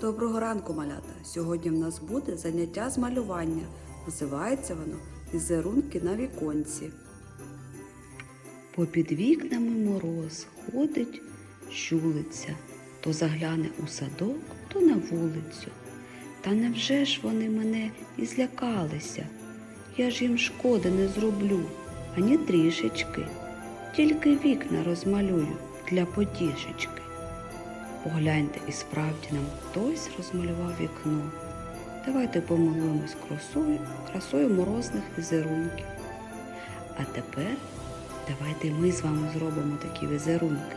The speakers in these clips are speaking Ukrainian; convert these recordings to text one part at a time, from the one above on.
Доброго ранку, малята! Сьогодні в нас буде заняття з малювання. Називається воно Візерунки на віконці. Попід вікнами мороз ходить, щулиться, то загляне у садок, то на вулицю. Та невже ж вони мене і злякалися? Я ж їм шкоди не зроблю, ані трішечки. Тільки вікна розмалюю для потішечки. Погляньте, і справді нам хтось розмалював вікно. Давайте помилуємось красою, красою морозних візерунків. А тепер давайте ми з вами зробимо такі візерунки.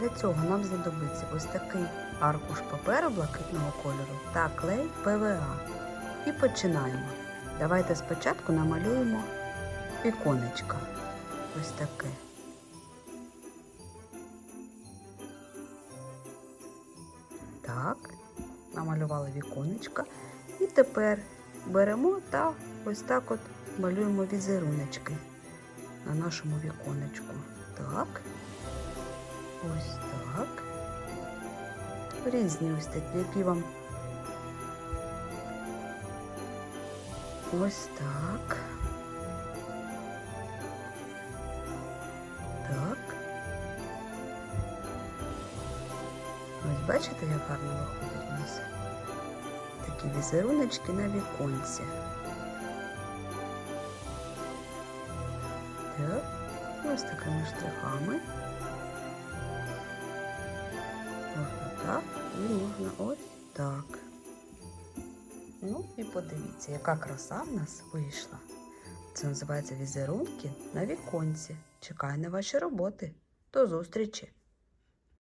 Для цього нам знадобиться ось такий аркуш паперу блакитного кольору та клей ПВА. І починаємо. Давайте спочатку намалюємо віконечко. Ось таке. Так, намалювали віконечко. І тепер беремо та ось так от малюємо візеруночки на нашому віконечку. Так. Ось так. Різні ось такі, які вам. Ось. Так. Ось бачите, як гарно виходить у нас такі візеруночки на віконці. Так, ось такими штрихами. Можна так і можна ось так. Ну і подивіться, яка краса в нас вийшла. Це називається візерунки на віконці. Чекаю на ваші роботи. До зустрічі!